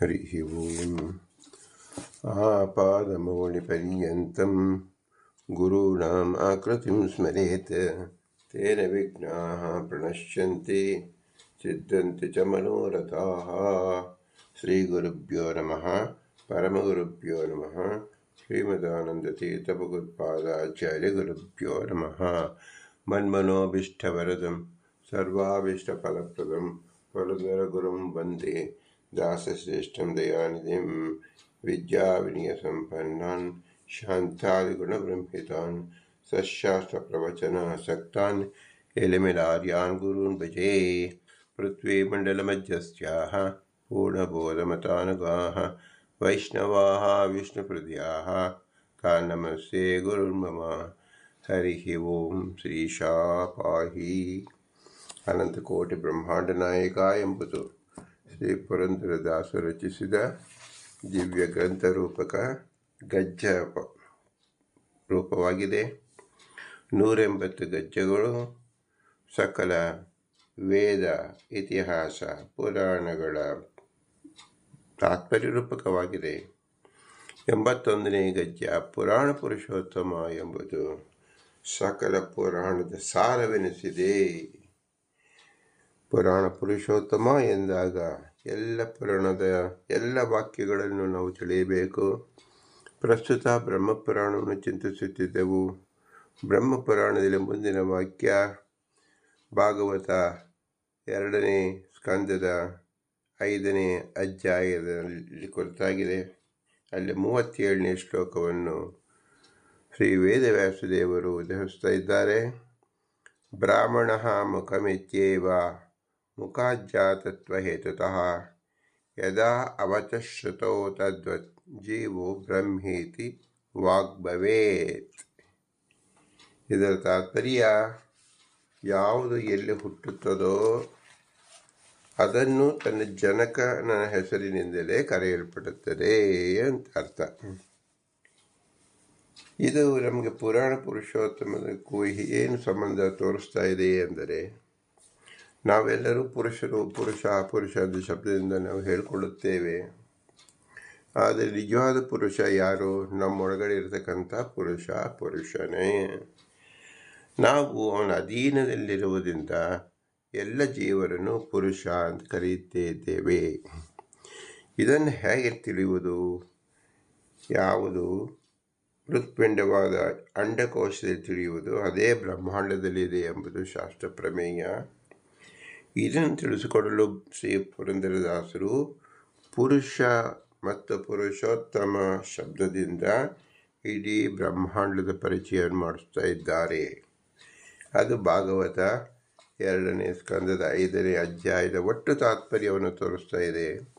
हरिः ओम्। आपादमौलिपर्यन्तं गुरूणाम् आकृतिं स्मरेत्। तेन विघ्नाः प्रणश्यन्ति सिद्धन्ति च मनोरथाः। श्रीगुरुभ्यो नमः परमगुरुभ्यो नमः श्रीमदानन्दतीर्थभगवत्पादाचार्यगुरुभ्यो नमः। मन्मनोभीष्टवरदं सर्वाभीष्टफलप्रदं वरदरगुरुं वन्दे داسٹ دیا ندی سمپنا شاہ بھتا سشاستکتا گورن پی مل مجستیا پوڈبوز متا ویشنو بھی نم گور مریو شریشا پا ہی انتکرڈ نائک ಶ್ರೀ ಪುರಂದರದಾಸು ರಚಿಸಿದ ದಿವ್ಯ ಗ್ರಂಥ ರೂಪಕ ಗಜ್ಜ ರೂಪವಾಗಿದೆ. ನೂರೆಂಬತ್ತು ಗಜ್ಜಗಳು ಸಕಲ ವೇದ ಇತಿಹಾಸ ಪುರಾಣಗಳ ತಾತ್ಪರ್ಯ ರೂಪಕವಾಗಿದೆ ಎಂಬತ್ತೊಂದನೇ ಗಜ್ಜ ಪುರಾಣ ಪುರುಷೋತ್ತಮ ಎಂಬುದು ಸಕಲ ಪುರಾಣದ ಸಾರವೆನಿಸಿದೆ. ಪುರಾಣ ಪುರುಷೋತ್ತಮ ಎಂದಾಗ ಎಲ್ಲ ಪುರಾಣದ ಎಲ್ಲ ವಾಕ್ಯಗಳನ್ನು ನಾವು ತಿಳಿಯಬೇಕು. ಪ್ರಸ್ತುತ ಬ್ರಹ್ಮಪುರಾಣವನ್ನು ಚಿಂತಿಸುತ್ತಿದ್ದೆವು. ಬ್ರಹ್ಮಪುರಾಣದಲ್ಲಿ ಮುಂದಿನ ವಾಕ್ಯ ಭಾಗವತ ಎರಡನೇ ಸ್ಕಂದದ ಐದನೇ ಅಧ್ಯಾಯದಲ್ಲಿ ಕುರಿತಾಗಿದೆ. ಅಲ್ಲಿ ಮೂವತ್ತೇಳನೇ ಶ್ಲೋಕವನ್ನು ಶ್ರೀ ವೇದವ್ಯಾಸದೇವರು ಉದಹಿಸ್ತಾ ಇದ್ದಾರೆ. ಬ್ರಾಹ್ಮಣ ಮುಖಮಿತ್ಯೇವ ಮುಖಾಜ್ಜಾತತ್ವಹೇತುತಃ ಯದಾ ಅವಚಶ್ರುತೋ ತದ್ವತ್ ಜೀವೋ ಬ್ರಹ್ಮೇತಿ ವಾಗ್ಭವೇತ್ ಇದರ ತಾತ್ಪರ್ಯ ಯಾವುದು ಎಲ್ಲಿ ಹುಟ್ಟುತ್ತದೋ ಅದನ್ನು ತನ್ನ ಜನಕನ ಹೆಸರಿನಿಂದಲೇ ಕರೆಯಲ್ಪಡುತ್ತದೆ ಅಂತ ಅರ್ಥ. ಇದು ನಮಗೆ ಪುರಾಣ ಪುರುಷೋತ್ತಮಕ್ಕೂ ಏನು ಸಂಬಂಧ ತೋರಿಸ್ತಾ ಇದೆ ಎಂದರೆ ನಾವೆಲ್ಲರೂ ಪುರುಷರು, ಪುರುಷ ಪುರುಷ ಅಂತ ಶಬ್ದದಿಂದ ನಾವು ಹೇಳಿಕೊಳ್ಳುತ್ತೇವೆ. ಆದರೆ ನಿಜವಾದ ಪುರುಷ ಯಾರು? ನಮ್ಮೊಳಗಡೆ ಇರತಕ್ಕಂಥ ಪುರುಷ, ಪುರುಷನೇ. ನಾವು ಅವನ ಅಧೀನದಲ್ಲಿರುವುದರಿಂದ ಎಲ್ಲ ಜೀವರನ್ನು ಪುರುಷ ಅಂತ ಕರೆಯುತ್ತಿದ್ದೇವೆ ಇದನ್ನು ಹೇಗೆ ತಿಳಿಯುವುದು? ಯಾವುದು? ಹೃತ್ಪಿಂಡವಾದ ಅಂಡಕೋಶದಲ್ಲಿ ತಿಳಿಯುವುದು ಅದೇ ಬ್ರಹ್ಮಾಂಡದಲ್ಲಿದೆ ಎಂಬುದು ಶಾಸ್ತ್ರ ಪ್ರಮೇಯ. ಇದನ್ನು ತಿಳಿಸಿಕೊಡಲು ಶ್ರೀ ಪುರಂದರದಾಸರು ಪುರುಷ ಮತ್ತು ಪುರುಷೋತ್ತಮ ಶಬ್ದದಿಂದ ಇಡೀ ಬ್ರಹ್ಮಾಂಡದ ಪರಿಚಯವನ್ನು ಮಾಡಿಸ್ತಾ ಇದ್ದಾರೆ. ಅದು ಭಾಗವತ ಎರಡನೇ ಸ್ಕಂದದ ಐದನೇ ಅಧ್ಯಾಯದ ಒಟ್ಟು ತಾತ್ಪರ್ಯವನ್ನು ತೋರಿಸ್ತಾ ಇದೆ.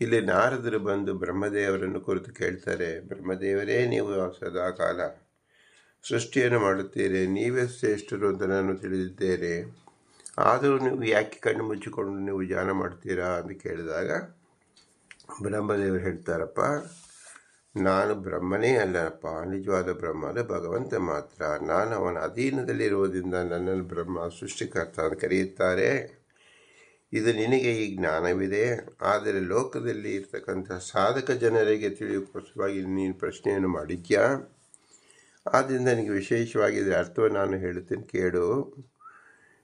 ಇಲ್ಲಿ ನಾರದರು ಬಂದು ಬ್ರಹ್ಮದೇವರನ್ನು ಕುರಿತು ಕೇಳ್ತಾರೆ, ಬ್ರಹ್ಮದೇವರೇ, ನೀವು ಸದಾಕಾಲ ಸೃಷ್ಟಿಯನ್ನು ಮಾಡುತ್ತೀರಿ, ನೀವೇ ಶ್ರೇಷ್ಠರು ಅಂತ ನಾನು ತಿಳಿದಿದ್ದೇನೆ. ಆದರೂ ನೀವು ಯಾಕೆ ಕಣ್ಣು ಮುಚ್ಚಿಕೊಂಡು ನೀವು ಧ್ಯಾನ ಮಾಡ್ತೀರಾ ಅಂತ ಕೇಳಿದಾಗ, ಬ್ರಹ್ಮದೇವರು ಹೇಳ್ತಾರಪ್ಪ, ನಾನು ಬ್ರಹ್ಮನೇ ಅಲ್ಲಪ್ಪ ನಿಜವಾದ ಬ್ರಹ್ಮ ಅಂದರೆ ಭಗವಂತ ಮಾತ್ರ. ನಾನು ಅವನ ಅಧೀನದಲ್ಲಿರುವುದರಿಂದ ನನ್ನನ್ನು ಬ್ರಹ್ಮ ಸೃಷ್ಟಿಕರ್ತ ಅಂತ ಕರೆಯುತ್ತಾರೆ. ಇದು ನಿನಗೆ ಈ ಜ್ಞಾನವಿದೆ. ಆದರೆ ಲೋಕದಲ್ಲಿ ಇರ್ತಕ್ಕಂಥ ಸಾಧಕ ಜನರಿಗೆ ತಿಳಿಯೋಕ್ಕೋಸ್ಕರವಾಗಿ ನೀನು ಪ್ರಶ್ನೆಯನ್ನು ಮಾಡಿದ್ಯಾ? ಆದ್ದರಿಂದ ನನಗೆ ವಿಶೇಷವಾಗಿ ಇದರ ಅರ್ಥವನ್ನು ನಾನು ಹೇಳುತ್ತೇನೆ, ಕೇಳು.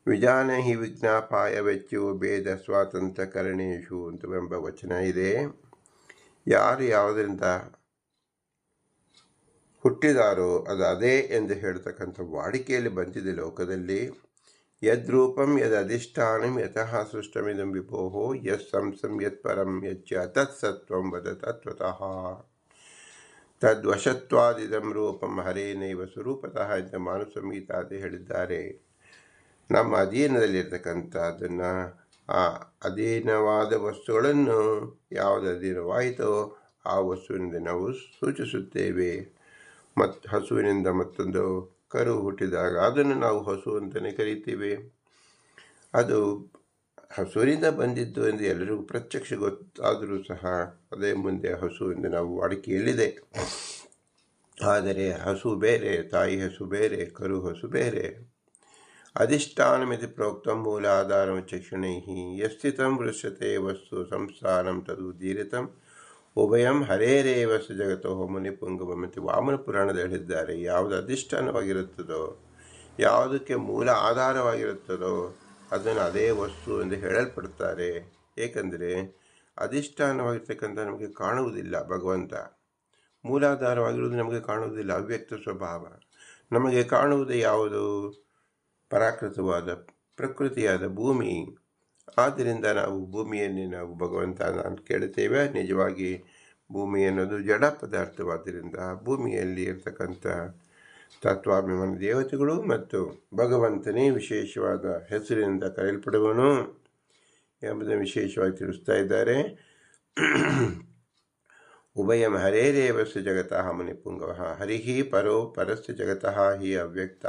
ವಿಜಾನ ಹಿ ವಿಜ್ಞಾಪಾಯ ವೆಚ್ಚು ಭೇದ ಸ್ವಾತಂತ್ರ್ಯ ಕರಣೇಶು ಅಂತ ಎಂಬ ವಚನ ಇದೆ. ಯಾರು ಯಾವುದರಿಂದ ಹುಟ್ಟಿದಾರೋ ಅದು ಅದೇ ಎಂದು ಹೇಳ್ತಕ್ಕಂಥ ವಾಡಿಕೆಯಲ್ಲಿ ಬಂದಿದೆ ಲೋಕದಲ್ಲಿ. ಯದ್ರೂಪಂ ಯದ್ ಅಧಿಷ್ಠಾನಂ ಯತಃ ಸೃಷ್ಟಮಿದಂ ವಿಭೋ ಯತ್ ಸಂಸಂ ಯತ್ ಪರಂ ಯಚ್ಚ ತತ್ಸತ್ವಂ ವದ ತತ್ವತಃ ತದ್ವಶತ್ವಾದಿದಂ ರೂಪಂ ಹರೇನೈವ ಸ್ವರೂಪತಃ ಎಂದು ಮಾನುಸಂಹಿತಾದಿ ಹೇಳಿದ್ದಾರೆ. ನಮ್ಮ ಅಧೀನದಲ್ಲಿರ್ತಕ್ಕಂಥದ್ದನ್ನು, ಆ ಅಧೀನವಾದ ವಸ್ತುಗಳನ್ನು ಯಾವುದು ಅಧೀನವಾಯಿತೋ ಆ ವಸ್ತುವಿನಿಂದ ನಾವು ಸೂಚಿಸುತ್ತೇವೆ. ಮತ್ತು ಹಸುವಿನಿಂದ ಮತ್ತೊಂದು ಕರು ಹುಟ್ಟಿದಾಗ ಅದನ್ನು ನಾವು ಹಸು ಅಂತಲೇ ಕರಿತೀವಿ. ಅದು ಹಸುವಿನಿಂದ ಬಂದಿದ್ದು ಎಂದು ಎಲ್ಲರಿಗೂ ಪ್ರತ್ಯಕ್ಷ ಗೊತ್ತಾದರೂ ಸಹ ಅದೇ ಮುಂದೆ ಹಸು ಎಂದು ನಾವು ವಾಡಿಕೆಯಲ್ಲಿದೆ ಆದರೆ ಹಸು ಬೇರೆ, ತಾಯಿ ಹಸು ಬೇರೆ, ಕರು ಹಸು ಬೇರೆ. अधिष्ठानमिति प्रोक्तं मूलाधारमचक्षुणैः यस्थितं दृश्यते वस्तु ಸಂಸಾರಂ ತದುದೀರಿತಂ ಉಭಯಂ ಹರೇರೇವ ಸ ಜಗತೋ ಮುನಿಪುಂಗವಮಿತಿ ವಾಮನ ಪುರಾಣದಲ್ಲಿ ಹೇಳಿದ್ದಾರೆ ಯಾವುದು ಅಧಿಷ್ಠಾನವಾಗಿರುತ್ತದೋ ಯಾವುದಕ್ಕೆ ಮೂಲ ಆಧಾರವಾಗಿರುತ್ತದೋ ಅದನ್ನು ಅದೇ ವಸ್ತು ಎಂದು ಹೇಳಲ್ಪಡ್ತಾರೆ ಏಕೆಂದರೆ ಅಧಿಷ್ಠಾನವಾಗಿರ್ತಕ್ಕಂಥ ನಮಗೆ ಕಾಣುವುದಿಲ್ಲ ಭಗವಂತ ಮೂಲಾಧಾರವಾಗಿರುವುದು ನಮಗೆ ಕಾಣುವುದಿಲ್ಲ ಅವ್ಯಕ್ತ ಸ್ವಭಾವ ನಮಗೆ ಕಾಣುವುದು ಯಾವುದು ಪರಾಕೃತವಾದ ಪ್ರಕೃತಿಯಾದ ಭೂಮಿ. ಆದ್ದರಿಂದ ನಾವು ಭೂಮಿಯನ್ನೇ ನಾವು ಭಗವಂತ ನಾನು ಕೇಳುತ್ತೇವೆ. ನಿಜವಾಗಿ ಭೂಮಿ ಅನ್ನೋದು ಜಡ ಪದಾರ್ಥವಾದ್ದರಿಂದ ಭೂಮಿಯಲ್ಲಿ ಇರ್ತಕ್ಕಂಥ ತತ್ವಾಭಿಮಾನ ದೇವತೆಗಳು ಮತ್ತು ಭಗವಂತನೇ ವಿಶೇಷವಾದ ಹೆಸರಿನಿಂದ ಕರೆಯಲ್ಪಡುವನು ಎಂಬುದನ್ನು ವಿಶೇಷವಾಗಿ ತಿಳಿಸ್ತಾ ಇದ್ದಾರೆ. ಉಭಯಂ ಹರೇರೇವಸ್ಯ ಜಗತಃ ಮುನಿಪುಂಗವ ಹರಿಹಿ ಪರೋ ಪರಸ್ಯ ಜಗತಃ ಹಿ ಅವ್ಯಕ್ತ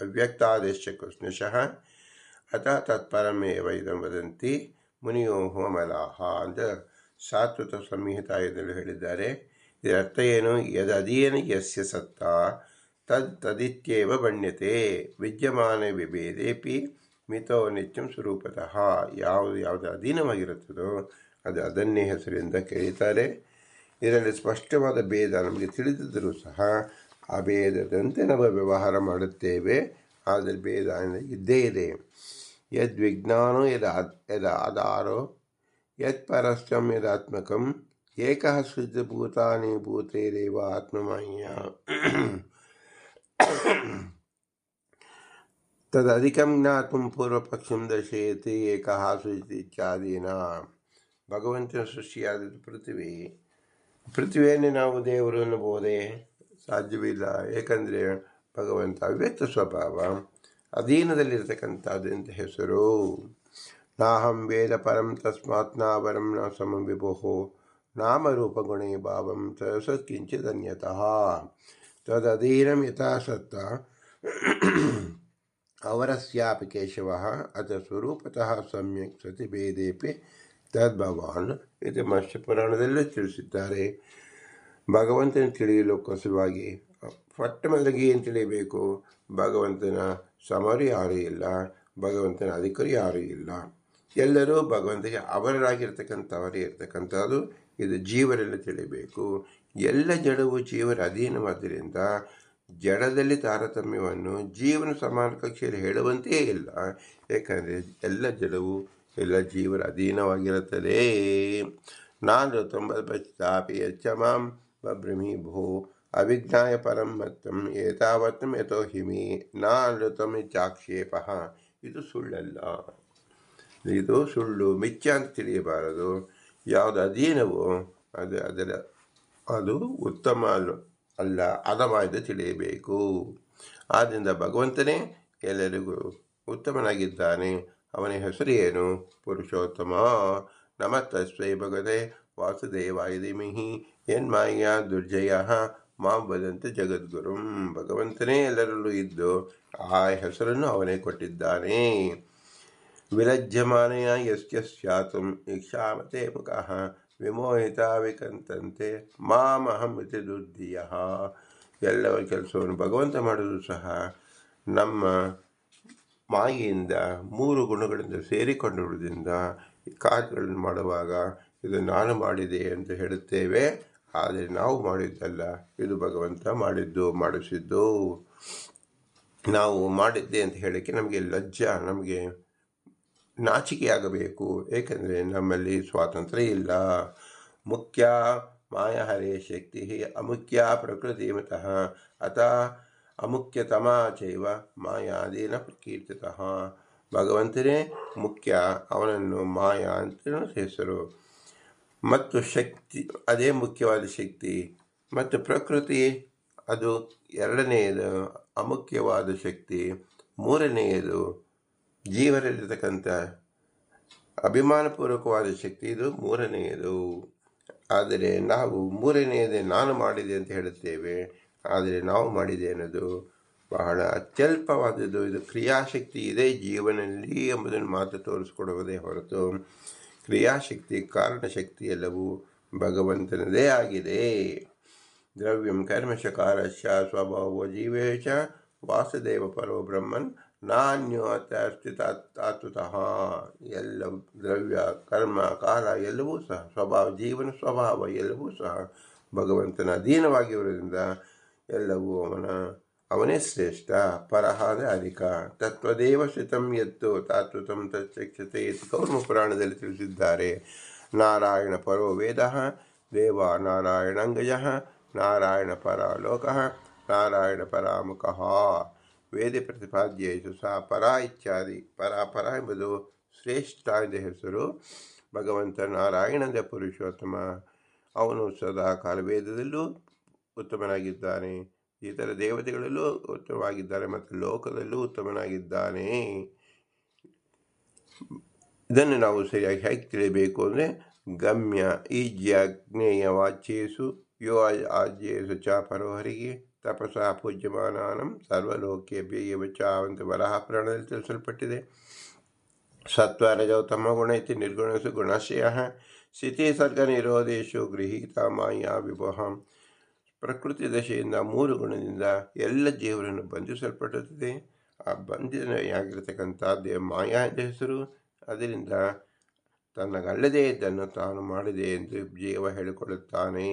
ಅವ್ಯಕ್ತಾದೇಶ ಕೃಷ್ಣಶಃ ಅಥ ತತ್ಪರಮೇವ ಇದಂ ವದಂತಿ ಮುನಿಯೋ ಮಲಾಹ ಅಂತ ಸಾತ್ವತ ಸಂಹಿತಾಯದಲ್ಲಿ ಹೇಳಿದ್ದಾರೆ. ಇದರರ್ಥ ಏನು? ಯದಧೀನ ಯಸ್ಯ ಸತ್ತ ತದ್ ತದಿತ್ಯೇವ ಬಣ್ಯತೆ ವಿದ್ಯಮಾನ ವಿಭೇದೇಪಿ ಮಿತೋ ನಿತ್ಯಂ ಸ್ವರೂಪತಃ. ಯಾವುದು ಯಾವುದು ಅಧೀನವಾಗಿರುತ್ತದೋ ಅದು ಅದನ್ನೇ ಹೆಸರಿಂದ ಕೇಳಿತಾರೆ ಇದರಲ್ಲಿ ಸ್ಪಷ್ಟವಾದ ಭೇದ ನಮಗೆ ತಿಳಿದಿದ್ದರೂ ಸಹ ಆ ಭೇದದಂತೆ ನಾವು ವ್ಯವಹಾರ ಮಾಡುತ್ತೇವೆ ಆದರೆ ಭೇದ ಇದ್ದೇ ಇದೆ ಯದ್ ವಿಜ್ಞಾನೋ ಯದ ಯದ ಆಧಾರೋ ಯತ್ ಪರಸ್ಯಂ ಯದಾತ್ಮಕಂ ಏಕಃ ಶುದ್ಧಭೂತಾನಿ ಭೂತೇರೇವ ಆತ್ಮಮಯ್ಯ ತದಧಿಕಂ ಜ್ಞಾತುಂ ಪೂರ್ವಪಕ್ಷಂ ದರ್ಶಯತಿ ಏಕಃ ಶುಚಿ ಇತ್ಯಾದಿನ ಭಗವಂತನ ಸೃಷ್ಟಿಯಾದದ್ದು ಪೃಥ್ವಿ ಪೃಥ್ವಿಯನ್ನೇ ನಾವು ದೇವರು ಅನ್ನಬಹುದೇ ಸಾಧ್ಯವಿಲ್ಲ. ಏಕೆಂದರೆ ಭಗವಂತ ಅವ್ಯಕ್ತ ಸ್ವಭಾವ, ಅಧೀನದಲ್ಲಿರ್ತಕ್ಕಂಥದ್ದು ಹೆಸರು? ನಾಹಂ ವೇದ ಪರಂ ತಸ್ಮಾತ್ ನಾವರಂ ನ ಸಮ ವಿಭೋ ನಾಮರೂಪಗುಣೇ ಭಾವಂ ಸತ್ಕಿಂಚಿದನ್ಯತಃ ತದಧೀನಂ ಯಥಾ ಸತ್ತ ಅವರಸ್ಯಾಪಿ ಕೇಶವ ಅಥ ಸ್ವರೂಪತಃ ಸಮ್ಯಕ್ ಸತಿಭೇದೇಪಿ ತದ್ಭವಾನ್ ಇದು ಮತ್ಸ್ಯ ಪುರಾಣದಲ್ಲೂ ತಿಳಿಸಿದ್ದಾರೆ. ಭಗವಂತನ ತಿಳಿಯಲು ಕಸುವಾಗಿ, ಪಟ್ಟ ಮೊದಲಿಗೆ ಏನು ತಿಳಿಯಬೇಕು? ಭಗವಂತನ ಸಮರು ಯಾರೂ ಇಲ್ಲ, ಭಗವಂತನ ಅಧಿಕಾರಿ ಯಾರೂ ಇಲ್ಲ. ಎಲ್ಲರೂ ಭಗವಂತನಿಗೆ ಅವರರಾಗಿರ್ತಕ್ಕಂಥವರೇ ಇರ್ತಕ್ಕಂಥದ್ದು. ಇದು ಜೀವರೆಲ್ಲ ತಿಳಿಯಬೇಕು ಎಲ್ಲ ಜಡವು ಜೀವರ ಅಧೀನವಾದ್ದರಿಂದ ಜಡದಲ್ಲಿ ತಾರತಮ್ಯವನ್ನು ಜೀವನ ಸಮಾನ ಕಕ್ಷೆಯಲ್ಲಿ ಹೇಳುವಂತೆಯೇ ಇಲ್ಲ. ಏಕೆಂದರೆ ಎಲ್ಲ ಜಡವು ಎಲ್ಲ ಜೀವರ ಅಧೀನವಾಗಿರುತ್ತದೆ ನಾನು ತೊಂಬತ್ತಾಪಿ ಯಚ್ಚ ಮಾಂ ಬಭ್ರಮಿ ಭೋ ಅವಿಜ್ಞಾಯ ಪರಂ ಮತ್ತಂ ಏತಾವತ್ತಂ ಯಥೋ ಹಿಮಿ ನಾನೃತಂ ಚಾಕ್ಷೇಪ. ಇದು ಸುಳ್ಳಲ್ಲ. ಇದು ಸುಳ್ಳು ಮಿಚ್ಚ ಅಂತ ತಿಳಿಯಬಾರದು. ಯಾವುದು ಅಧೀನವೋ ಅದು ಅದರ, ಅದು ಉತ್ತಮ ಅಲ್ಲ ಅದಮಾಯ್ದು ತಿಳಿಯಬೇಕು. ಆದ್ದರಿಂದ ಭಗವಂತನೇ ಎಲ್ಲರಿಗೂ ಉತ್ತಮನಾಗಿದ್ದಾನೆ. ಅವನ ಹೆಸರು ಏನು? ಪುರುಷೋತ್ತಮ. ನಮಸ್ತೈ ಭಗವತೆ ವಾಸುದೇವಾಯ ಧೀಮಹಿ ಎನ್ಮಾಯ ದುರ್ಜಯ? ಮಾಂ ವದಂತ ಜಗದ್ಗುರುಂ. ಭಗವಂತನೇ ಎಲ್ಲರಲ್ಲೂ ಇದ್ದು ಆ ಹೆಸರನ್ನು ಅವನೇ ಕೊಟ್ಟಿದ್ದಾನೆ. ವಿಲಜ್ಯಮಾನೆಯ ಯಸ್ಯ ಸ್ಯಾತು. ಇಕ್ಷಾಮತೆ ಮುಖಃ ವಿಮೋಹಿತ ವಿಕಂತಂತೆ ಮಾಮಹಂ ಇತಿ ದುರ್ದಿಯ ಎಲ್ಲವ ಕೆಲಸವನ್ನು ಭಗವಂತ ಮಾಡಲು ಸಹ ನಮ್ಮ ಮಾಯಿಯಿಂದ ಮೂರು ಗುಣಗಳಿಂದ ಸೇರಿಕೊಂಡಿರುವುದರಿಂದ ಕಾರ್ಯಗಳನ್ನು ಮಾಡುವಾಗ ಇದು ನಾನು ಮಾಡಿದೆ ಎಂದು ಹೇಳುತ್ತೇವೆ, ಆದರೆ ನಾವು ಮಾಡಿದ್ದಲ್ಲ. ಇದು ಭಗವಂತ ಮಾಡಿದ್ದು, ಮಾಡಿಸಿದ್ದು. ನಾವು ಮಾಡಿದ್ದೆ ಅಂತ ಹೇಳೋಕ್ಕೆ ನಮಗೆ ಲಜ್ಜ, ನಮಗೆ ನಾಚಿಕೆಯಾಗಬೇಕು. ಏಕೆಂದರೆ ನಮ್ಮಲ್ಲಿ ಸ್ವಾತಂತ್ರ್ಯ ಇಲ್ಲ. ಮುಖ್ಯ ಮಾಯಹರೇ ಶಕ್ತಿ ಅಮುಖ್ಯ ಪ್ರಕೃತಿ ಮತಃ. ಅಥ ಅಮುಖ್ಯತಮ ಚೈವ ಮಾಯಾದೀನ ಪ್ರಕೀರ್ತಿತಃ. ಭಗವಂತನೇ ಮುಖ್ಯ, ಅವನನ್ನು ಮಾಯಾ ಅಂತ ಹೆಸರು. ಮತ್ತು ಶಕ್ತಿ, ಅದೇ ಮುಖ್ಯವಾದ ಶಕ್ತಿ. ಮತ್ತು ಪ್ರಕೃತಿ, ಅದು ಎರಡನೆಯದು ಅಮುಖ್ಯವಾದ ಶಕ್ತಿ. ಮೂರನೆಯದು ಜೀವರಲ್ಲಿರ್ತಕ್ಕಂಥ ಅಭಿಮಾನಪೂರ್ವಕವಾದ ಶಕ್ತಿ, ಇದು ಮೂರನೆಯದು. ಆದರೆ ನಾವು ಮೂರನೆಯದೇ ನಾನು ಮಾಡಿದೆ ಅಂತ ಹೇಳುತ್ತೇವೆ. ಆದರೆ ನಾವು ಮಾಡಿದೆ ಅನ್ನೋದು ಬಹಳ ಅತ್ಯಲ್ಪವಾದದ್ದು. ಇದು ಕ್ರಿಯಾಶಕ್ತಿ ಇದೆ ಜೀವನದಲ್ಲಿ ಎಂಬುದನ್ನು ಮಾತ್ರ ತೋರಿಸ್ಕೊಡುವುದೇ ಹೊರತು. ಕ್ರಿಯಾಶಕ್ತಿ, ಕಾರಣಶಕ್ತಿ ಎಲ್ಲವೂ ಭಗವಂತನದೇ ಆಗಿದೆ. ದ್ರವ್ಯಂ ಕರ್ಮಶಕಾರಶ್ಯ ಸ್ವಭಾವ ಜೀವೇಶ ವಾಸುದೇವ ಪರೋ ಬ್ರಹ್ಮನ್ ನಾನ್ಯೋತ ಸ್ಥಿತಾತ್ವತಃ ಎಲ್ಲ ದ್ರವ್ಯ, ಕರ್ಮ ಕಾಲ ಎಲ್ಲವೂ ಸಹ, ಸ್ವಭಾವ, ಜೀವನ ಸ್ವಭಾವ ಎಲ್ಲವೂ ಸಹ ಭಗವಂತನ ಅಧೀನವಾಗಿರುವುದರಿಂದ ಎಲ್ಲವೂ ಅವನ ಅವನೇ ಶ್ರೇಷ್ಠ ಪರಹ ಅಧಿಕ ತತ್ವದೇವ ಶ್ರಿತಂ ಎತ್ತು ತಾತ್ವತಂ ತಚ್ಚಕ್ಷತೆ ಎತ್ತು ಕೌರ್ಮ ಪುರಾಣದಲ್ಲಿ ತಿಳಿಸಿದ್ದಾರೆ. ನಾರಾಯಣ ಪರೋ ವೇದ ದೇವ ನಾರಾಯಣಂಗಜ, ನಾರಾಯಣ ಪರಾಲೋಕ, ನಾರಾಯಣ ಪರಾಮುಖ. ವೇದ ಪ್ರತಿಪಾದ್ಯೇಶು ಸಹ ಪರ ಇತ್ಯಾದಿ. ಪರ ಪರ ಎಂಬುದು ಶ್ರೇಷ್ಠ ಎಂದ ಹೆಸರು. ಭಗವಂತ ನಾರಾಯಣದ ಪುರುಷೋತ್ತಮ. ಅವನು ಸದಾ ಕಾಲ ವೇದದಲ್ಲೂ ಉತ್ತಮನಾಗಿದ್ದಾನೆ. ಇತರ ದೇವತೆಗಳಲ್ಲೂ ಉತ್ತಮವಾಗಿದ್ದಾರೆ ಮತ್ತು ಲೋಕದಲ್ಲೂ ಉತ್ತಮನಾಗಿದ್ದಾನೆ. ಇದನ್ನು ನಾವು ಸರಿಯಾಗಿ ಹೇಗೆ ತಿಳಿಯಬೇಕು ಅಂದರೆ ಗಮ್ಯ ಈ ಜ್ಞೇಯ ವಾಚ್ಯೇಸು ಯೋ ಆಜ್ಯೇಸು ಚ ಪರೋಹರಿಗೆ ತಪಸ ಪೂಜ್ಯಮಾನಂ ಸರ್ವಲೋಕೆ ಬೇಯವ ಚಾವಂತ ವರಹ ಪ್ರಾಣದಲ್ಲಿ ತಿಳಿಸಲ್ಪಟ್ಟಿದೆ. ಸತ್ವ ರಜೋ ತಮ್ಮ ಗುಣ ಇತಿ ನಿರ್ಗುಣಸು ಗುಣಶಯ ಸ್ಥಿತಿ ಸರ್ಗ ನಿರೋಧೇಶು ಗೃಹೀತ ಮಾಯಾ ವಿಭೋಹಂ ಪ್ರಕೃತಿ ದಶೆಯಿಂದ ಮೂರು ಗುಣದಿಂದ ಎಲ್ಲ ಜೀವರನ್ನು ಬಂಧಿಸಲ್ಪಡುತ್ತದೆ ಆ ಬಂಧಿತನಾಗಿರತಕ್ಕಂಥದ್ದೇ ಮಾಯಾ ಎಂದ ಹೆಸರು. ಅದರಿಂದ ತನ್ನಗಲ್ಲದೇ ಇದ್ದನ್ನು ತಾನು ಮಾಡಿದೆ ಎಂದು ಜೀವ ಹೇಳಿಕೊಳ್ಳುತ್ತಾನೆ.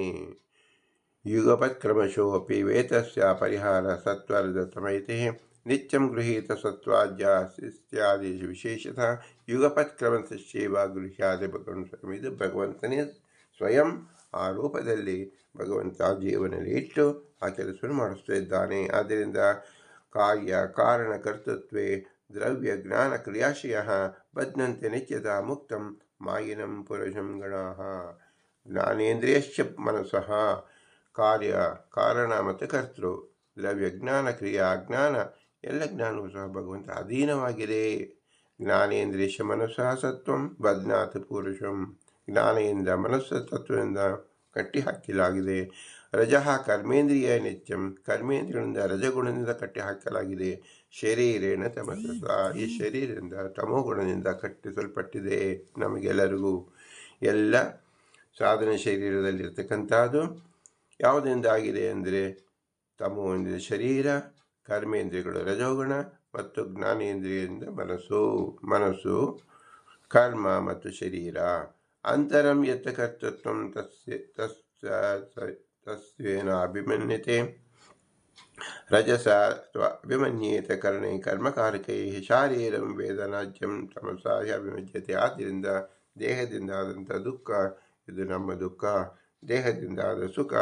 ಯುಗಪತ್ಕ್ರಮಶೋಪಿ ವೇತಸ್ಯ ಪರಿಹಾರ ಸತ್ವರದ ಸಮಯತೆ ನಿತ್ಯಂ ಗೃಹೀತ ಸತ್ವಾದ್ಯಾದಿ ವಿಶೇಷತಃ ಯುಗಪತ್ಕ್ರಮ ಯುಗಪತ್ಕ್ರಮಶೇವ ಗೃಹ್ಯಾದಿ ಭಗವಂತ ಇದು ಭಗವಂತನೇ ಸ್ವಯಂ ಆ ರೂಪದಲ್ಲಿ ಭಗವಂತ ಜೀವನಲ್ಲಿ ಇಟ್ಟು ಆ ಕೆಲಸವನ್ನು ಮಾಡಿಸ್ತಾ ಇದ್ದಾನೆ ಆದ್ದರಿಂದ ಕಾರ್ಯ, ಕಾರಣ, ಕರ್ತೃತ್ವೇ, ದ್ರವ್ಯ, ಜ್ಞಾನ, ಕ್ರಿಯಾಶಯ ಬದ್ನಂತೆ ನಿತ್ಯದ ಮುಕ್ತಂ, ಮಾಯಿನಂ, ಪುರುಷಂ ಗಣ ಜ್ಞಾನೇಂದ್ರಿಯಶ್ಚ ಮನಸ್ಸಃ. ಕಾರ್ಯ, ಕಾರಣ ಮತ್ತು ಕರ್ತೃ. ದ್ರವ್ಯ, ಜ್ಞಾನ, ಕ್ರಿಯಾ, ಜ್ಞಾನ, ಎಲ್ಲ ಜ್ಞಾನವೂ ಸಹ ಭಗವಂತ ಅಧೀನವಾಗಿದೆ. ಜ್ಞಾನೇಂದ್ರಿಯ ಮನಸ್ಸಃ ಸತ್ವಂ ಬದ್ನಾಥ ಪುರುಷಂ. ಜ್ಞಾನೆಯಿಂದ, ಮನಸ್ಸು ತತ್ವದಿಂದ ಕಟ್ಟಿಹಾಕಲಾಗಿದೆ ರಜಃ ಕರ್ಮೇಂದ್ರಿಯ ನಿತ್ಯಂ ಕರ್ಮೇಂದ್ರಿಯಿಂದ ರಜಗುಣದಿಂದ ಕಟ್ಟಿಹಾಕಲಾಗಿದೆ ಶರೀರೇಣ ತಮಸ ಈ ಶರೀರದಿಂದ ತಮೋಗುಣದಿಂದ ಕಟ್ಟಿಸಲ್ಪಟ್ಟಿದೆ ನಮಗೆಲ್ಲರಿಗೂ. ಎಲ್ಲ ಸಾಧನ ಶರೀರದಲ್ಲಿರ್ತಕ್ಕಂಥದ್ದು ಯಾವುದರಿಂದ ಆಗಿದೆ ಅಂದರೆ, ತಮೋ ಎಂದರೆ ಶರೀರ, ಕರ್ಮೇಂದ್ರಿಯಗಳು ರಜೋಗುಣ ಮತ್ತು ಜ್ಞಾನೇಂದ್ರಿಯಿಂದ ಮನಸ್ಸು. ಮನಸ್ಸು, ಕರ್ಮ ಮತ್ತು ಶರೀರ. ಅಂತರಂ ಯತ್ ಕರ್ತೃತ್ವ ತಸ್ಯ ತಸ್ವೇನ ಅಭಿಮನ್ಯತೆ ರಜಸ ಅಭಿಮನ್ಯೇತ ಕರ್ಣೆ ಕರ್ಮಕಾರಕೈ ಶಾರೀರಂ ವೇದನಾಜ್ಯಂ ತಮಸಾಯ ಅಭಿಮಜ್ಯತೆ ಆದ್ದರಿಂದ ದೇಹದಿಂದ ಆದಂಥ ದುಃಖ ಇದು ನಮ್ಮ ದುಃಖ ದೇಹದಿಂದ ಆದ ಸುಖ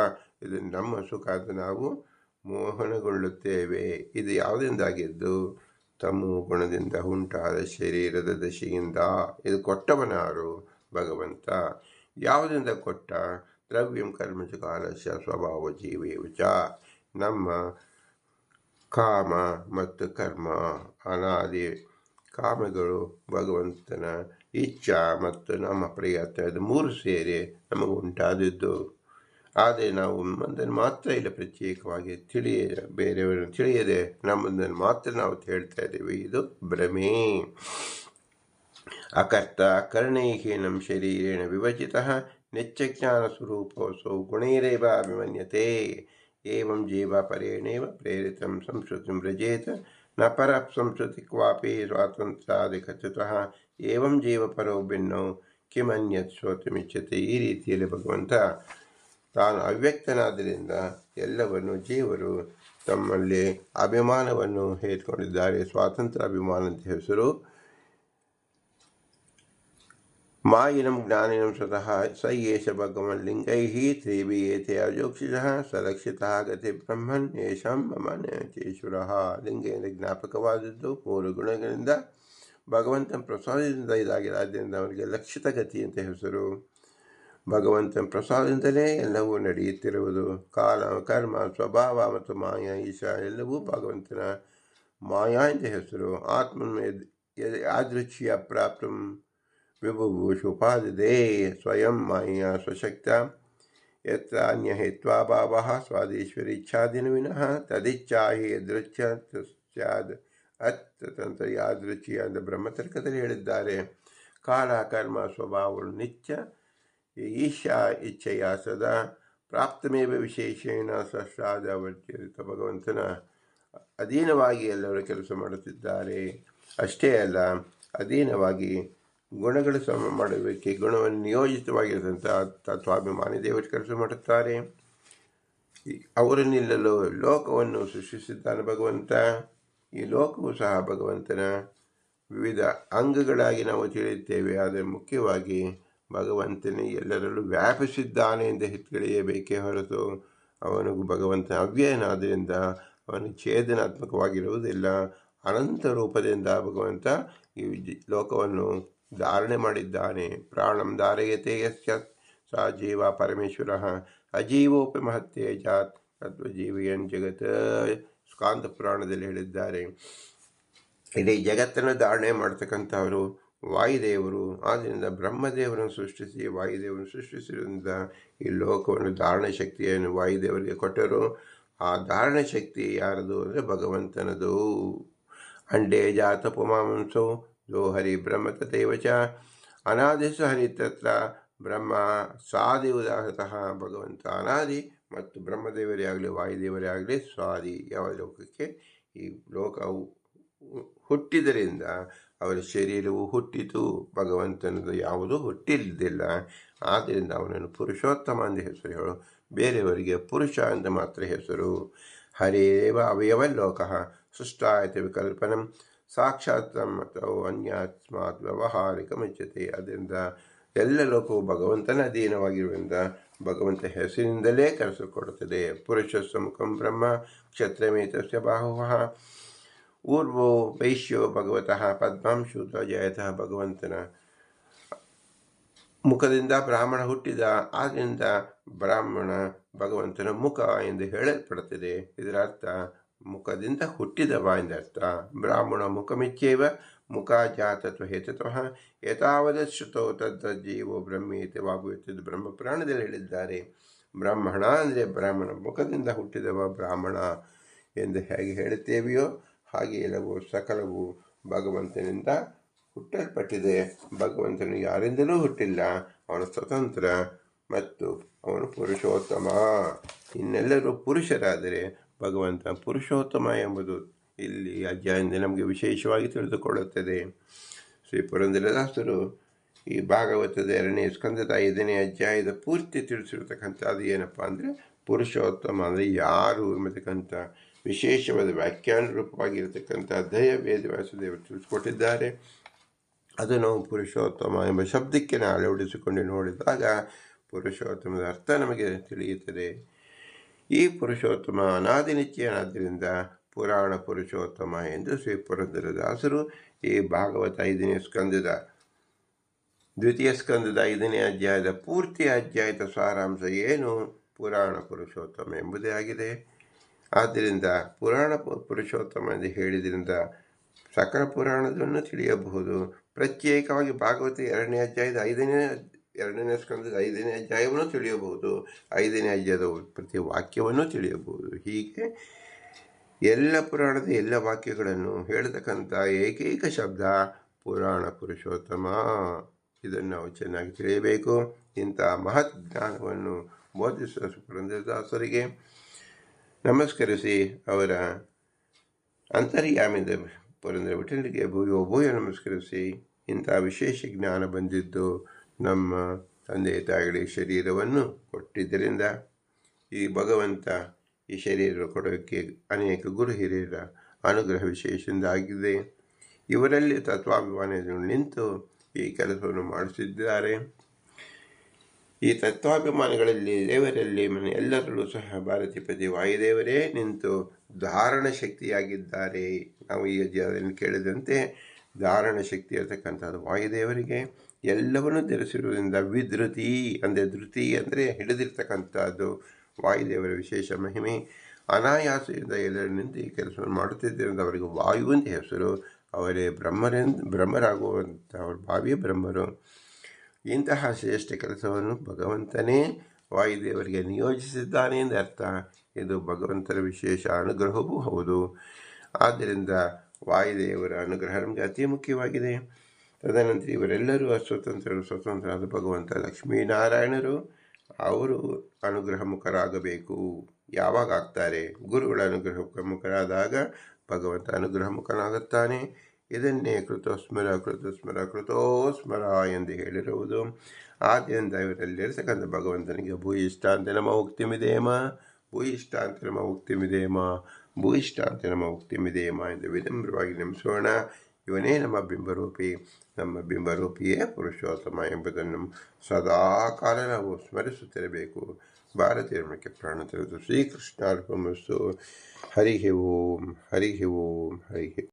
ಇದು ನಮ್ಮ ಸುಖ ಅದು ನಾವು ಮೋಹನಗೊಳ್ಳುತ್ತೇವೆ। ಇದು ಯಾವುದರಿಂದಾಗಿದ್ದು ತಮ್ಮ ಗುಣದಿಂದ ಉಂಟಾದ ಶರೀರದ ದಶೆಯಿಂದ. ಇದು ಕೊಟ್ಟವನಾರು? ಭಗವಂತ, ಯಾವುದರಿಂದ ಕೊಟ್ಟ ದ್ರವ್ಯಂ ಕರ್ಮಚ ಕಾಲಶ ಸ್ವಭಾವ ಜೀವೇ ವಿಚ. ನಮ್ಮ ಕಾಮ ಮತ್ತು ಕರ್ಮ, ಅನಾದಿ ಕಾಮಗಳು ಭಗವಂತನ ಇಚ್ಛಾ ಮತ್ತು ನಮ್ಮ ಪ್ರಯತ್ನ, ಇದು ಮೂರು ಸೇರಿ ನಮಗೆ ಉಂಟಾದದ್ದು. ಆದರೆ ನಾವು ನಮ್ಮದನ್ನು ಮಾತ್ರ ಇಲ್ಲ, ಪ್ರತ್ಯೇಕವಾಗಿ ತಿಳಿಯ, ಬೇರೆಯವರನ್ನು ತಿಳಿಯದೆ ನಮ್ಮದನ್ನು ಮಾತ್ರ ನಾವು ಹೇಳ್ತಾ ಇದ್ದೀವಿ, ಇದು ಭ್ರಮೆ. ಅಕರ್ತ ಕರ್ಣೈಹೀನಂ ಶರೀರೇಣ ವಿಭಜಿತಃ ನಿತ್ಯಜ್ಞಾನಸ್ವರೂಪೋऽಸौ ಗುಣೈರೇವ ಅಭಿಮನ್ಯತೆ. ಏವಂ ಜೀವ ಪರೇಣೇವ ಪ್ರೇರಿತಂ ಸಂಸ್ಕೃತಿಂ ವ್ರಜೇತ, ನ ಪರ ಸಂಸ್ಕೃತಿ ಕ್ವಾಪಿ ಸ್ವಾತಂತ್ರ್ಯಾದಿಕಚತಃ ಏವಂ ಜೀವ ಪರೋ ಭಿನ್ನೌ, ಕಿಮನ್ಯತ್ ಶ್ರೋತಮಿಚ್ಛತೆ ಈ ರೀತಿಯಲ್ಲಿ ಭಗವಂತ ತಾನು ಅವ್ಯಕ್ತನಾದ್ದರಿಂದ ಎಲ್ಲವನ್ನು ಜೀವರು ತಮ್ಮಲ್ಲಿ ಅಭಿಮಾನವನ್ನು ಹೇರಿಕೊಂಡಿದ್ದಾರೆ ಸ್ವಾತಂತ್ರ್ಯ ಅಭಿಮಾನದ ಹೆಸರು ಮಾಯಿನಂ ಜ್ಞಾನಿನಂ ಸ್ವತಃ ಸ ಏಷ ಭಗವನ್ಲಿಂಗೈಃ ತ್ರಿವಿಯೇತೆ ಅಜೋಕ್ಷಿತ ಸಲಕ್ಷಿತ ಗತಿ ಬ್ರಹ್ಮನ್ ಯೇಷಾಂ ಮಮ ಚೇಶ್ವರಃ ಲಿಂಗೇಂದ್ರ ಜ್ಞಾಪಕವಾದದ್ದು ಮೂರು ಗುಣಗಳಿಂದ ಭಗವಂತನ ಪ್ರಸಾದದಿಂದ ಇದಾಗಿದೆ ಆದ್ದರಿಂದ ಅವರಿಗೆ ಲಕ್ಷಿತ ಗತಿ ಅಂತ ಹೆಸರು। ಭಗವಂತನ ಪ್ರಸಾದದಿಂದಲೇ ಎಲ್ಲವೂ ನಡೆಯುತ್ತಿರುವುದು। ಕಾಲ, ಕರ್ಮ, ಸ್ವಭಾವ ಮತ್ತು ಮಾಯಾ, ಈಶಾ ಎಲ್ಲವೂ ಭಗವಂತನ ಮಾಯಾ ಎಂದ ಹೆಸರು। ಆತ್ಮ ಯಾದೃಚ್ಛಿಯ ಪ್ರಾಪ್ತ ಮಾಯ ಸ್ವಶಕ್ತ ಯತ್ರ ಅನ್ಯಹೇತ್ವಾಭಾವः ಸ್ವಾದೇಶ್ವರೀಚ್ಛಾದಿನ ವಿನಃ ತದಿಚ್ಛಾ ಹಿ ಯದೃಚ್ಛ ಸ್ಯಾದ್ ಅತ್ಯತಂತ್ರ ಯಾದೃಚ್ಛಿ ಅಂತ ಬ್ರಹ್ಮತರ್ಕದಲ್ಲಿ ಹೇಳಿದ್ದಾರೆ ಕಾಲ ಕರ್ಮ ಸ್ವಭಾವಗಳು ನಿತ್ಯ ಈಶಾ ಇಚ್ಛೆಯ ಸದಾ ಪ್ರಾಪ್ತಮೇವ ವಿಶೇಷೇಣ ಸಷ್ಟಾದ ಭಗವಂತನ ಅಧೀನವಾಗಿ ಎಲ್ಲರೂ ಕೆಲಸ ಮಾಡುತ್ತಿದ್ದಾರೆ. ಅಷ್ಟೇ ಅಲ್ಲ, ಅಧೀನವಾಗಿ ಗುಣಗಳು ಸಮ ಮಾಡಬೇಕೆ? ಗುಣವನ್ನು ನಿಯೋಜಿತವಾಗಿರದಂಥ ತತ್ವಾಭಿಮಾನಿ ದೇವರು ಕೆಲಸ ಮಾಡುತ್ತಾರೆ. ಅವರು ನಿಲ್ಲಲು ಲೋಕವನ್ನು ಸೃಷ್ಟಿಸಿದ್ದಾನೆ ಭಗವಂತ. ಈ ಲೋಕವು ಸಹ ಭಗವಂತನ ವಿವಿಧ ಅಂಗಗಳಾಗಿ ನಾವು ತಿಳಿಯುತ್ತೇವೆ. ಆದರೆ ಮುಖ್ಯವಾಗಿ ಭಗವಂತನೇ ಎಲ್ಲರಲ್ಲೂ ವ್ಯಾಪಿಸಿದ್ದಾನೆ ಎಂದು ತಿಳಿಯಬೇಕೇ ಹೊರತು ಅವನಿಗೂ ಭಗವಂತನ ಅವ್ಯಯನಾದ್ದರಿಂದ ಅವನು ಛೇದನಾತ್ಮಕವಾಗಿರುವುದಿಲ್ಲ. ಅನಂತ ರೂಪದಿಂದ ಭಗವಂತ ಈ ಲೋಕವನ್ನು ಧಾರಣೆ ಮಾಡಿದ್ದಾನೆ. ಪ್ರಾಣಂ ಧಾರಯತೆ ಯಸ್ಯ ಸಾ ಜೀವ ಪರಮೇಶ್ವರ. ಅಜೀವೋಪಿ ಮಹತ್ತೇಜಾತ್ ತತ್ವಜೀವಿಯನ್ ಜಗತ್. ಸ್ಕಾಂತ ಪುರಾಣದಲ್ಲಿ ಹೇಳಿದ್ದಾರೆ. ಇಡೀ ಜಗತ್ತನ್ನು ಧಾರಣೆ ಮಾಡ್ತಕ್ಕಂಥವರು ವಾಯುದೇವರು. ಆದ್ದರಿಂದ ಬ್ರಹ್ಮದೇವರನ್ನು ಸೃಷ್ಟಿಸಿ, ವಾಯುದೇವರನ್ನು ಸೃಷ್ಟಿಸಿರುವುದರಿಂದ ಈ ಲೋಕವನ್ನು ಧಾರಣೆ ಶಕ್ತಿಯನ್ನು ವಾಯುದೇವರಿಗೆ ಕೊಟ್ಟರು. ಆ ಧಾರಣ ಶಕ್ತಿ ಯಾರದು ಅಂದರೆ ಭಗವಂತನದು. ಅಂಡೇ ಜಾತ ಪುಮಾಂಸೋ ಜೋ ಹರಿ ಬ್ರಹ್ಮ ತಥೈವ ಚ ಅನಾದಿಸ ಹರಿ ತತ್ರ ಬ್ರಹ್ಮ ಸ್ವಾದಿ ಉದಾಹೃತಃ ಭಗವಂತ ಅನಾದಿ ಮತ್ತು ಬ್ರಹ್ಮದೇವರೇ ಆಗಲಿ, ವಾಯುದೇವರೇ ಆಗಲಿ, ಸ್ವಾದಿ ಯಾವ ಲೋಕಕ್ಕೆ ಈ ಲೋಕವು ಹುಟ್ಟಿದರಿಂದ ಅವರ ಶರೀರವು ಹುಟ್ಟಿತು. ಭಗವಂತನದು ಯಾವುದೂ ಹುಟ್ಟಿಲ್ಲದಿಲ್ಲ ಆದ್ದರಿಂದ ಅವನನ್ನು ಪುರುಷೋತ್ತಮ ಎಂದು ಹೆಸರು ಹೇಳು. ಬೇರೆಯವರಿಗೆ ಪುರುಷ ಅಂತ ಮಾತ್ರ ಹೆಸರು. ಹರೇವ ಲೋಕ ಸೃಷ್ಟಾಯತ ವಿಕಲ್ಪನಂ. ಸಾಕ್ಷಾತ್ ಅಥವಾ ಅನ್ಯಾತ್ಮಾತ್ ವ್ಯವಹಾರಿಕ ಮುಚ್ಚತೆ ಅದರಿಂದ ಎಲ್ಲ ಲೋಕವು ಭಗವಂತನ ಅಧೀನವಾಗಿರುವುದರಿಂದ ಭಗವಂತ ಹೆಸರಿನಿಂದಲೇ ಕರೆಸಿಕೊಡುತ್ತದೆ ಪುರುಷ ಮುಖಂ ಬ್ರಹ್ಮ, ಕ್ಷತ್ರಮೇತಸ್ಯ ಬಾಹುವಃ. ಊರ್ವೋ ವೈಶ್ಯೋ ಭಗವತಃ ಪದ್ಮಾಂಶೂತ ಜಯತಃ ಭಗವಂತನ ಮುಖದಿಂದ ಬ್ರಾಹ್ಮಣ ಹುಟ್ಟಿದ. ಆದ್ದರಿಂದ ಬ್ರಾಹ್ಮಣ ಭಗವಂತನ ಮುಖ ಎಂದು ಹೇಳಲ್ಪಡುತ್ತದೆ. ಇದರ ಅರ್ಥ ಮುಖದಿಂದ ಹುಟ್ಟಿದವ ಎಂದರ್ಥ ಬ್ರಾಹ್ಮಣ ಮುಖಮಿಚ್ಛೇವ ಮುಖ ಜಾತತ್ವ ಹೇತತ್ವ ಯಥಾವದ ಶ್ರುತೋ ತದ್ಜೀವೋ ಬ್ರಹ್ಮೇತವಾಗುತ್ತದೆ ಬ್ರಹ್ಮ ಪುರಾಣದಲ್ಲಿ ಹೇಳಿದ್ದಾರೆ. ಬ್ರಾಹ್ಮಣ ಅಂದರೆ ಬ್ರಾಹ್ಮಣ ಮುಖದಿಂದ ಹುಟ್ಟಿದವ ಬ್ರಾಹ್ಮಣ ಎಂದು ಹೇಗೆ ಹೇಳುತ್ತೇವೆಯೋ ಹಾಗೆ ಎಲ್ಲವೂ ಸಕಲವು ಭಗವಂತನಿಂದ ಹುಟ್ಟಲ್ಪಟ್ಟಿದೆ. ಭಗವಂತನು ಯಾರಿಂದಲೂ ಹುಟ್ಟಿಲ್ಲ, ಅವನು ಸ್ವತಂತ್ರ ಮತ್ತು ಅವನು ಪುರುಷೋತ್ತಮ. ಇನ್ನೆಲ್ಲರೂ ಪುರುಷರಾದರೆ ಭಗವಂತ ಪುರುಷೋತ್ತಮ ಎಂಬುದು ಇಲ್ಲಿ ಅಧ್ಯಾಯದಿಂದ ನಮಗೆ ವಿಶೇಷವಾಗಿ ತಿಳಿದುಕೊಳ್ಳುತ್ತದೆ. ಶ್ರೀ ಪುರಂದರದಾಸರು ಈ ಭಾಗವತದ ಎರಡನೇ ಸ್ಕಂದದ ಐದನೇ ಅಧ್ಯಾಯದ ಪೂರ್ತಿ ತಿಳಿಸಿರ್ತಕ್ಕಂಥದ್ದು ಏನಪ್ಪ ಅಂದರೆ ಪುರುಷೋತ್ತಮ ಅಂದರೆ ಯಾರು ಎಂಬತಕ್ಕಂಥ ವಿಶೇಷವಾದ ವ್ಯಾಖ್ಯಾನ ರೂಪವಾಗಿರತಕ್ಕಂಥ ದಯ ವೇದವ್ಯಾಸದೇವರು ತಿಳಿಸ್ಕೊಟ್ಟಿದ್ದಾರೆ. ಅದು ನಾವು ಪುರುಷೋತ್ತಮ ಎಂಬ ಶಬ್ದಕ್ಕೆ ನಾವು ಅಳವಡಿಸಿಕೊಂಡು ನೋಡಿದಾಗ ಪುರುಷೋತ್ತಮದ ಅರ್ಥ ನಮಗೆ ತಿಳಿಯುತ್ತದೆ. ಈ ಪುರುಷೋತ್ತಮ ಅನಾದಿನಿತ್ಯನಾದ್ದರಿಂದ ಪುರಾಣ ಪುರುಷೋತ್ತಮ ಎಂದು ಶ್ರೀ ಪುರಂದರದಾಸರು ಈ ಭಾಗವತ ಐದನೇ ಸ್ಕಂದದ, ದ್ವಿತೀಯ ಸ್ಕಂದದ ಐದನೇ ಅಧ್ಯಾಯದ ಪೂರ್ತಿ ಅಧ್ಯಾಯದ ಸಾರಾಂಶ ಏನು? ಪುರಾಣ ಪುರುಷೋತ್ತಮ ಎಂಬುದೇ ಆಗಿದೆ. ಆದ್ದರಿಂದ ಪುರಾಣ ಪುರುಷೋತ್ತಮ ಎಂದು ಹೇಳಿದ್ರಿಂದ ಸಕಲ ಪುರಾಣದನ್ನು ತಿಳಿಯಬಹುದು. ಪ್ರತ್ಯೇಕವಾಗಿ ಭಾಗವತ ಎರಡನೇ ಅಧ್ಯಾಯದ ಐದನೇ ಎರಡನೇ ಸ್ಕಂದದ ಐದನೇ ಅಧ್ಯಾಯವನ್ನು ತಿಳಿಯಬಹುದು. ಐದನೇ ಅಧ್ಯಾಯದ ಪ್ರತಿ ವಾಕ್ಯವನ್ನು ತಿಳಿಯಬಹುದು. ಹೀಗೆ ಎಲ್ಲ ಪುರಾಣದ ಎಲ್ಲ ವಾಕ್ಯಗಳನ್ನು ಹೇಳತಕ್ಕಂಥ ಏಕೈಕ ಶಬ್ದ ಪುರಾಣ ಪುರುಷೋತ್ತಮ. ಇದನ್ನು ನಾವು ಚೆನ್ನಾಗಿ ತಿಳಿಯಬೇಕು. ಇಂಥ ಮಹತ್ ಜ್ಞಾನವನ್ನು ಬೋಧಿಸುವ ಪುರಂದರದಾಸರಿಗೆ ನಮಸ್ಕರಿಸಿ ಅವರ ಅಂತರ್ಯಾಮಿದ ಪುರಂದರ ವಿಠಲಿಗೆ ಭೂಯೋ ಭೂಯ ನಮಸ್ಕರಿಸಿ ಇಂಥ ವಿಶೇಷ ಜ್ಞಾನ ಬಂದಿದ್ದು ನಮ್ಮ ತಂದೆ ತಾಯಿಗಳಿಗೆ ಶರೀರವನ್ನು ಕೊಟ್ಟಿದ್ದರಿಂದ ಈ ಭಗವಂತ ಈ ಶರೀರ ಕೊಡೋಕ್ಕೆ ಅನೇಕ ಗುರು ಹಿರಿಯರ ಅನುಗ್ರಹ ವಿಶೇಷದಿಂದ ಆಗಿದೆ. ಇವರಲ್ಲಿ ತತ್ವಾಭಿಮಾನಿಗಳು ನಿಂತು ಈ ಕೆಲಸವನ್ನು ಮಾಡುತ್ತಿದ್ದಾರೆ ಈ ತತ್ವಾಭಿಮಾನಿಗಳಲ್ಲಿ ದೇವರಲ್ಲಿ ಮನೆ ಎಲ್ಲರಲ್ಲೂ ಸಹ ಭಾರತೀಪತಿ ವಾಯುದೇವರೇ ನಿಂತು ಧಾರಣ ಶಕ್ತಿಯಾಗಿದ್ದಾರೆ. ನಾವು ಈ ಕೇಳಿದಂತೆ ಧಾರಣ ಶಕ್ತಿ ಇರತಕ್ಕಂಥದ್ದು ವಾಯುದೇವರಿಗೆ. ಎಲ್ಲವನ್ನೂ ಧರಿಸಿರುವುದರಿಂದ ವಿಧೃತಿ, ಅಂದರೆ ಧೃತಿ ಅಂದರೆ ಹಿಡಿದಿರ್ತಕ್ಕಂಥದ್ದು ವಾಯುದೇವರ ವಿಶೇಷ ಮಹಿಮೆ. ಅನಾಯಾಸದಿಂದ ಎಲ್ಲರಿನಿಂದ ಈ ಕೆಲಸವನ್ನು ಮಾಡುತ್ತಿದ್ದರಿಂದ ಅವರಿಗೆ ವಾಯು ಅಂತ ಹೆಸರು. ಅವರೇ ಬ್ರಹ್ಮರೆಂದು ಬ್ರಹ್ಮರಾಗುವಂಥ ಅವ್ರ ಭಾವಿಯ ಬ್ರಹ್ಮರು. ಇಂತಹ ಶ್ರೇಷ್ಠ ಕೆಲಸವನ್ನು ಭಗವಂತನೇ ವಾಯುದೇವರಿಗೆ ನಿಯೋಜಿಸಿದ್ದಾನೆ ಎಂದು ಅರ್ಥ. ಇದು ಭಗವಂತನ ವಿಶೇಷ ಅನುಗ್ರಹವೂ ಹೌದು. ಆದ್ದರಿಂದ ವಾಯುದೇವರ ಅನುಗ್ರಹ ನಮಗೆ ಅತಿ ಮುಖ್ಯವಾಗಿದೆ. ತದನಂತರ ಇವರೆಲ್ಲರೂ ಸ್ವತಂತ್ರರು ಸ್ವತಂತ್ರರಾದ ಭಗವಂತ ಲಕ್ಷ್ಮೀನಾರಾಯಣರು, ಅವರು ಅನುಗ್ರಹ ಮುಖರಾಗಬೇಕು ಯಾವಾಗ ಆಗ್ತಾರೆ? ಗುರುಗಳ ಅನುಗ್ರಹ ಮುಖರಾದಾಗ ಭಗವಂತ ಅನುಗ್ರಹ ಮುಖನಾಗುತ್ತಾನೆ ಇದನ್ನೇ ಕೃತೋಸ್ಮರ ಕೃತೋಸ್ಮರ ಕೃತೋಸ್ಮರ ಎಂದು ಹೇಳಿರುವುದು. ಆದ್ದರಿಂದ ಇವರಲ್ಲಿರತಕ್ಕಂಥ ಭಗವಂತನಿಗೆ ಭೂಯಿಷ್ಟಾಂತ ನಮ್ಮ ಉಕ್ತಿಮಿದೇಮ, ಭೂಯಿಷ್ಟಾಂತ ನಮ್ಮ ಉಕ್ತಿಮಿದೇಮ, ಭೂಯಿಷ್ಟಾಂತ ನಮ್ಮ ಉಕ್ತಿಮಿದೇಮ ಎಂದು ವಿನಮ್ರವಾಗಿ ನೆಮಿಸೋಣ ಇವನೇ ನಮ್ಮ ಬಿಂಬರೂಪಿ, ನಮ್ಮ ಬಿಂಬರೂಪಿಯೇ ಪುರುಷೋತ್ತಮ ಎಂಬುದನ್ನು ಸದಾ ಕಾಲ ನಾವು ಸ್ಮರಿಸುತ್ತಿರಬೇಕು. ಭಾರತೀಯ ಮಕ್ಕೆ ಪ್ರಾಣ ತೆರೆದು ಶ್ರೀಕೃಷ್ಣಾರ್ಪಮಸ್ತು ಹರಿಹಿ ಓಂ ಹರಿಹಿ ಓಂ, ಹರಿ